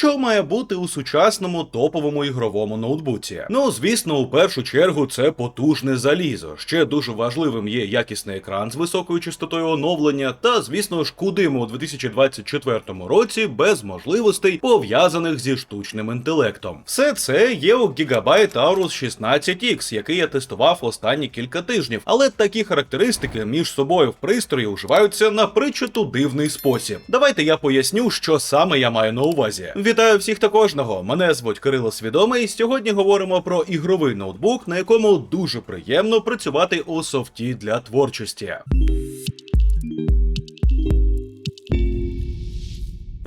Що має бути у сучасному топовому ігровому ноутбуці? Ну, звісно, у першу чергу це потужне залізо. Ще дуже важливим є якісний екран з високою частотою оновлення, та, звісно ж, куди ми у 2024 році без можливостей пов'язаних зі штучним інтелектом. Все це є у Gigabyte Aorus 16X, який я тестував останні кілька тижнів, але такі характеристики між собою в пристрої уживаються на причету дивний спосіб. Давайте я поясню, що саме я маю на увазі. Вітаю всіх та кожного. Мене звуть Кирило Свідомий. і Сьогодні говоримо про ігровий ноутбук, на якому дуже приємно працювати у софті для творчості.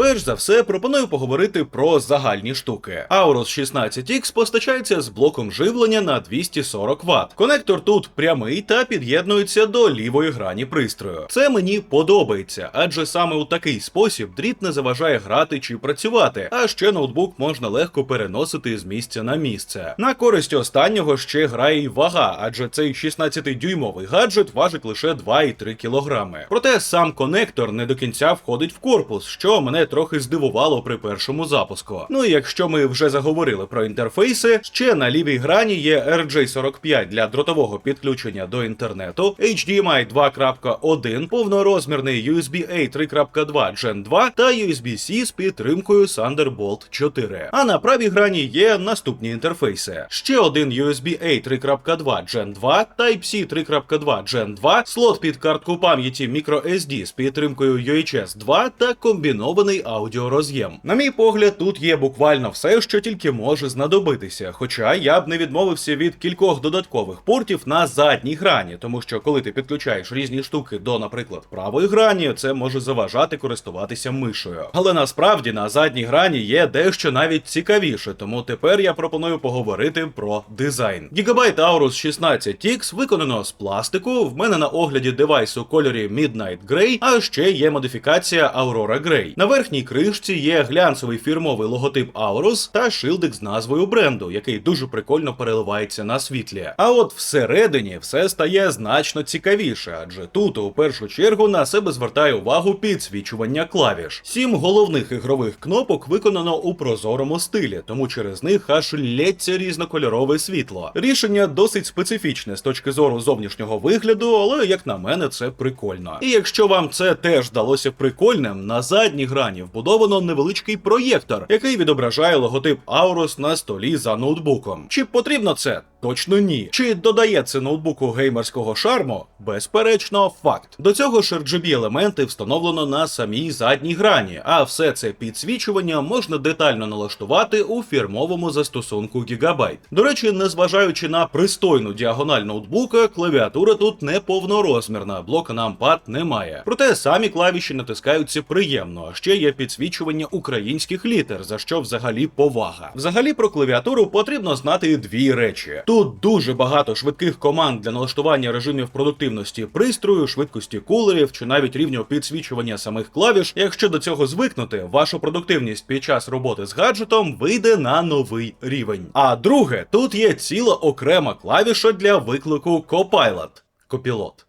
Перш за все, пропоную поговорити про загальні штуки. Aorus 16X постачається з блоком живлення на 240 Вт. Конектор тут прямий та під'єднується до лівої грані пристрою. Це мені подобається, адже саме у такий спосіб дріт не заважає грати чи працювати, а ще ноутбук можна легко переносити з місця на місце. На користь останнього ще грає й вага, адже цей 16-дюймовий гаджет важить лише 2,3 кг. Проте сам конектор не до кінця входить в корпус, що мене трохи здивувало при першому запуску. Ну і якщо ми вже заговорили про інтерфейси, ще на лівій грані є RJ45 для дротового підключення до інтернету, HDMI 2.1, повнорозмірний USB-A 3.2 Gen 2 та USB-C з підтримкою Thunderbolt 4. А на правій грані є наступні інтерфейси: ще один USB-A 3.2 Gen 2, Type-C 3.2 Gen 2, слот під картку пам'яті microSD з підтримкою UHS 2 та комбінований аудіороз'єм. На мій погляд, тут є буквально все, що тільки може знадобитися. Хоча я б не відмовився від кількох додаткових портів на задній грані, тому що коли ти підключаєш різні штуки до, наприклад, правої грані, це може заважати користуватися мишею. Але насправді на задній грані є дещо навіть цікавіше, тому тепер я пропоную поговорити про дизайн. Gigabyte Aorus 16X виконано з пластику. В мене на огляді девайс у кольорі Midnight Grey, а ще є модифікація Aurora Grey. На верхній кришці є глянцевий фірмовий логотип Aorus та шилдик з назвою бренду, який дуже прикольно переливається на світлі. А от всередині все стає значно цікавіше, адже тут у першу чергу на себе звертає увагу підсвічування клавіш. Сім головних ігрових кнопок виконано у прозорому стилі, тому через них аж лється різнокольорове світло. Рішення досить специфічне з точки зору зовнішнього вигляду, але як на мене, це прикольно. І якщо вам це теж здалося прикольним, на задній грані вбудовано невеличкий проєктор, який відображає логотип Aorus на столі за ноутбуком. Чи потрібно це? Точно ні. Чи додає це ноутбуку геймерського шарму? Безперечно, факт. До цього ж RGB елементи встановлено на самій задній грані, а все це підсвічування можна детально налаштувати у фірмовому застосунку Gigabyte. До речі, незважаючи на пристойну діагональ ноутбука, клавіатура тут не повнорозмірна, блока нампад немає. Проте самі клавіші натискаються приємно, а ще є підсвічування українських літер, за що взагалі повага. Взагалі про клавіатуру потрібно знати дві речі. Тут дуже багато швидких команд для налаштування режимів продуктивності пристрою, швидкості кулерів чи навіть рівню підсвічування самих клавіш. Якщо до цього звикнути, ваша продуктивність під час роботи з гаджетом вийде на новий рівень. А друге, тут є ціла окрема клавіша для виклику Copilot. Копілот.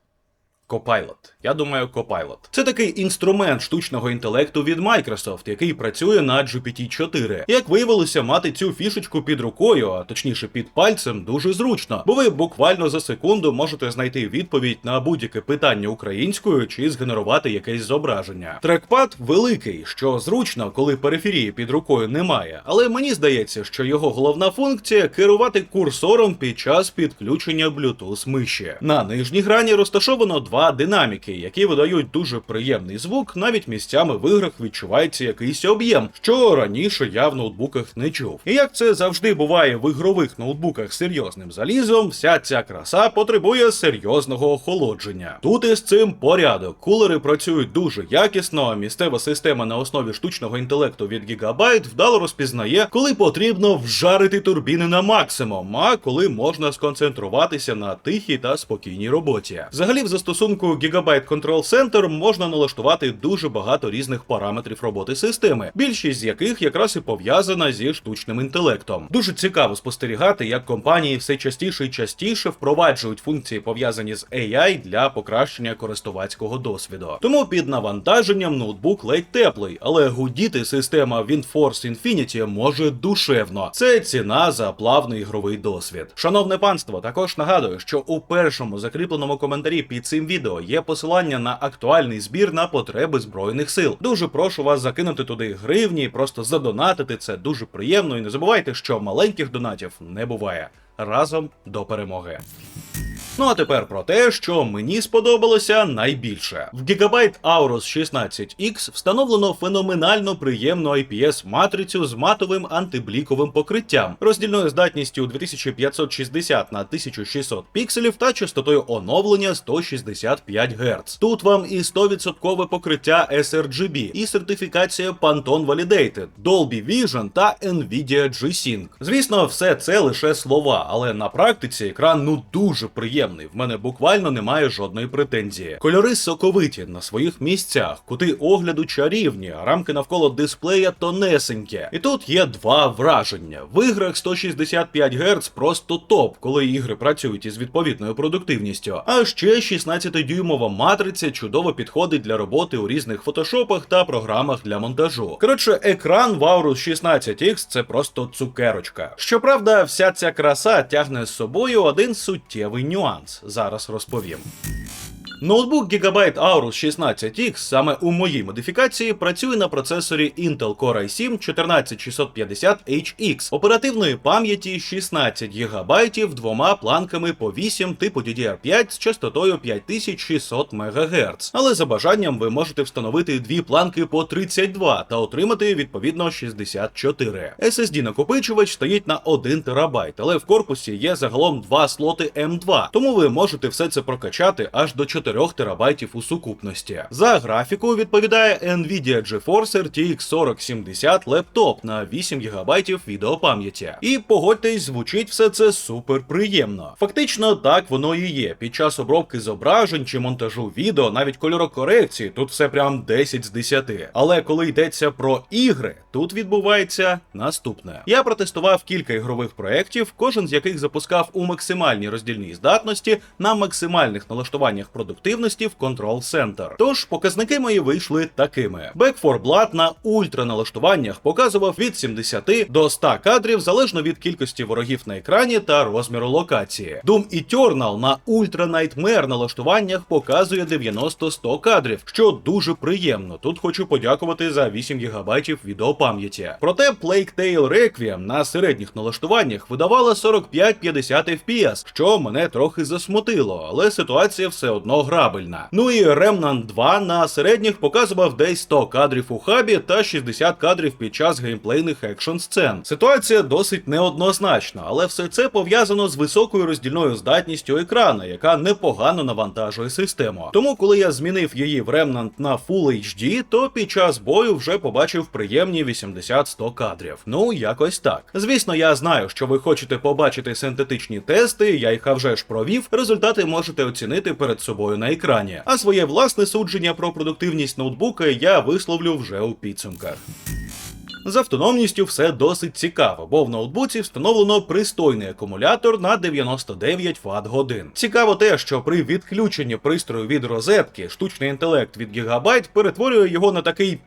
Copilot. Я думаю, Copilot. Це такий інструмент штучного інтелекту від Microsoft, який працює на GPT-4. Як виявилося, мати цю фішечку під рукою, а точніше під пальцем, дуже зручно, бо ви буквально за секунду можете знайти відповідь на будь-яке питання українською чи згенерувати якесь зображення. Трекпад великий, що зручно, коли периферії під рукою немає, але мені здається, що його головна функція керувати курсором під час підключення Bluetooth миші. На нижній грані розташовано два динаміки, які видають дуже приємний звук, навіть місцями в іграх відчувається якийсь об'єм, що раніше я в ноутбуках не чув. І як це завжди буває в ігрових ноутбуках з серйозним залізом, вся ця краса потребує серйозного охолодження. Тут із цим порядок. Кулери працюють дуже якісно, місцева система на основі штучного інтелекту від Gigabyte вдало розпізнає, коли потрібно вжарити турбіни на максимум, а коли можна сконцентруватися на тихій та спокійній роботі. Взагалі, в застосунку застосунку Gigabyte Control Center можна налаштувати дуже багато різних параметрів роботи системи, більшість з яких якраз і пов'язана зі штучним інтелектом. Дуже цікаво спостерігати, як компанії все частіше і частіше впроваджують функції пов'язані з AI для покращення користувацького досвіду. Тому під навантаженням ноутбук ледь теплий, але гудіти система WindForce Infinity може душевно. Це ціна за плавний ігровий досвід. Шановне панство, також нагадую, що у першому закріпленому коментарі під цим відео є посилання на актуальний збір на потреби збройних сил. Дуже прошу вас закинути туди гривні, і просто задонатити. Це дуже приємно. І не забувайте, що маленьких донатів не буває. Разом до перемоги. Ну а тепер про те, що мені сподобалося найбільше. В Gigabyte Aorus 16X встановлено феноменально приємну IPS-матрицю з матовим антибліковим покриттям, роздільною здатністю 2560 на 1600 пікселів та частотою оновлення 165 Гц. Тут вам і 100% покриття sRGB, і сертифікація Pantone Validated, Dolby Vision та Nvidia G-Sync. Звісно, все це лише слова, але на практиці екран ну дуже приємний. В мене буквально немає жодної претензії. Кольори соковиті на своїх місцях, кути огляду чарівні, а рамки навколо дисплея тонесенькі. І тут є два враження. В іграх 165 Гц просто топ, коли ігри працюють із відповідною продуктивністю. А ще 16-дюймова матриця чудово підходить для роботи у різних фотошопах та програмах для монтажу. Коротше, екран в Aorus 16X це просто цукерочка. Щоправда, вся ця краса тягне з собою один суттєвий нюанс. Зараз розповім. Ноутбук Gigabyte Aorus 16X саме у моїй модифікації працює на процесорі Intel Core i7 14650HX оперативної пам'яті 16 ГБ двома планками по 8 типу DDR5 з частотою 5600 МГц. Але за бажанням ви можете встановити дві планки по 32 та отримати відповідно 64. SSD накопичувач стоїть на 1 ТБ, але в корпусі є загалом два слоти M2, тому ви можете все це прокачати аж до 4 терабайтів у сукупності. За графіку відповідає Nvidia GeForce RTX 4070 лептоп на 8 ГБ відеопам'яті. І погодьтесь, звучить все це супер приємно. Фактично, так воно і є. Під час обробки зображень чи монтажу відео, навіть кольорокорекції, тут все прям 10 з 10. Але коли йдеться про ігри, тут відбувається наступне. Я протестував кілька ігрових проєктів, кожен з яких запускав у максимальній роздільній здатності на максимальних налаштуваннях продуктивності в Control Center. Тож показники мої вийшли такими: Back 4 Blood на ультраналаштуваннях показував від 70 до 100 кадрів залежно від кількості ворогів на екрані та розміру локації. Doom Eternal на Nightmare налаштуваннях показує 90-100 кадрів, що дуже приємно. Тут хочу подякувати за 8 ГБ відеопам'яті. Проте Plague Tale Requiem на середніх налаштуваннях видавала 45-50 FPS, що мене трохи засмутило, але ситуація все одно грабельна. Ну і Remnant 2 на середніх показував десь 100 кадрів у хабі та 60 кадрів під час геймплейних екшн сцен. Ситуація досить неоднозначна, але все це пов'язано з високою роздільною здатністю екрана, яка непогано навантажує систему. Тому, коли я змінив її в Remnant на Full HD, то під час бою вже побачив приємні 80-100 кадрів. Ну, якось так. Звісно, я знаю, що ви хочете побачити синтетичні тести, я їх вже ж провів. Результати можете оцінити перед собою на екрані. А своє власне судження про продуктивність ноутбука я висловлю вже у підсумках. З автономністю все досить цікаво, бо в ноутбуці встановлено пристойний акумулятор на 99 Вт годин. Цікаво те, що при відключенні пристрою від розетки штучний інтелект від Gigabyte перетворює його на такий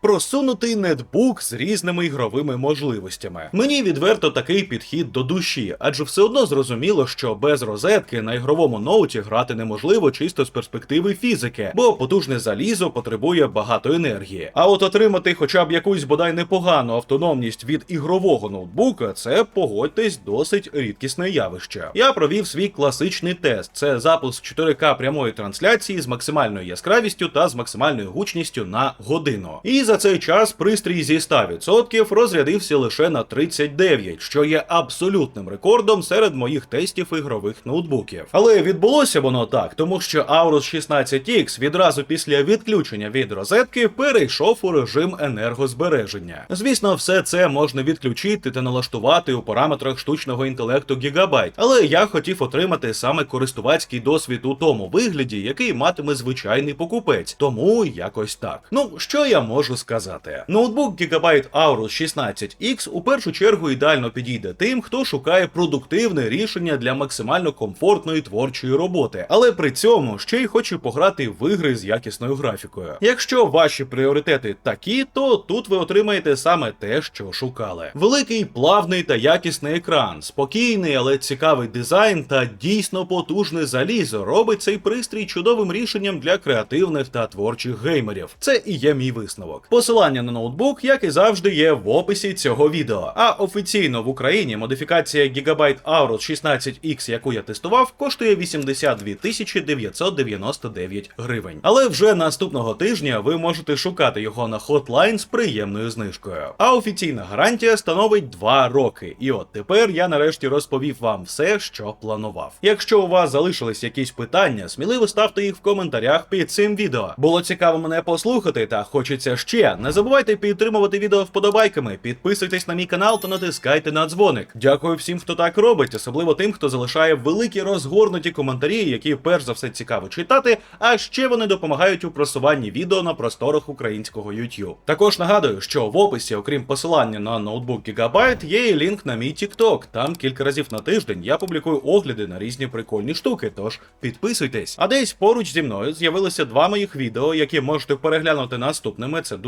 Просунутий нетбук з різними ігровими можливостями. Мені відверто такий підхід до душі, адже все одно зрозуміло, що без розетки на ігровому ноуті грати неможливо чисто з перспективи фізики, бо потужне залізо потребує багато енергії. А от отримати хоча б якусь бодай непогану автономність від ігрового ноутбука, це погодьтесь досить рідкісне явище. Я провів свій класичний тест: це запуск 4К прямої трансляції з максимальною яскравістю та з максимальною гучністю на годину. І за цей час пристрій зі 100% розрядився лише на 39, що є абсолютним рекордом серед моїх тестів ігрових ноутбуків. Але відбулося воно так, тому що Aorus 16X відразу після відключення від розетки перейшов у режим енергозбереження. Звісно, все це можна відключити та налаштувати у параметрах штучного інтелекту Gigabyte, але я хотів отримати саме користувацький досвід у тому вигляді, який матиме звичайний покупець. Тому якось так. Ну що я можу сказати? Ноутбук Gigabyte Aorus 16X у першу чергу ідеально підійде тим, хто шукає продуктивне рішення для максимально комфортної творчої роботи, але при цьому ще й хоче пограти в ігри з якісною графікою. Якщо ваші пріоритети такі, то тут ви отримаєте саме те, що шукали. Великий, плавний та якісний екран, спокійний, але цікавий дизайн та дійсно потужне залізо робить цей пристрій чудовим рішенням для креативних та творчих геймерів. Це і є мій висновок. Посилання на ноутбук, як і завжди, є в описі цього відео. А офіційно в Україні модифікація Gigabyte Aorus 16X, яку я тестував, коштує 82 тисячі 999 гривень. Але вже наступного тижня ви можете шукати його на Hotline з приємною знижкою. А офіційна гарантія становить 2 роки. І от тепер я нарешті розповів вам все, що планував. Якщо у вас залишились якісь питання, сміливо ставте їх в коментарях під цим відео. Було цікаво мене послухати, та хочеться ще. Не забувайте підтримувати відео вподобайками, підписуйтесь на мій канал та натискайте на дзвоник. Дякую всім, хто так робить, особливо тим, хто залишає великі розгорнуті коментарі, які перш за все цікаво читати, а ще вони допомагають у просуванні відео на просторах українського YouTube. Також нагадую, що в описі, окрім посилання на ноутбук Gigabyte, є і лінк на мій TikTok. Там кілька разів на тиждень я публікую огляди на різні прикольні штуки. Тож підписуйтесь. А десь поруч зі мною з'явилися два моїх відео, які можете переглянути наступними. Це дуже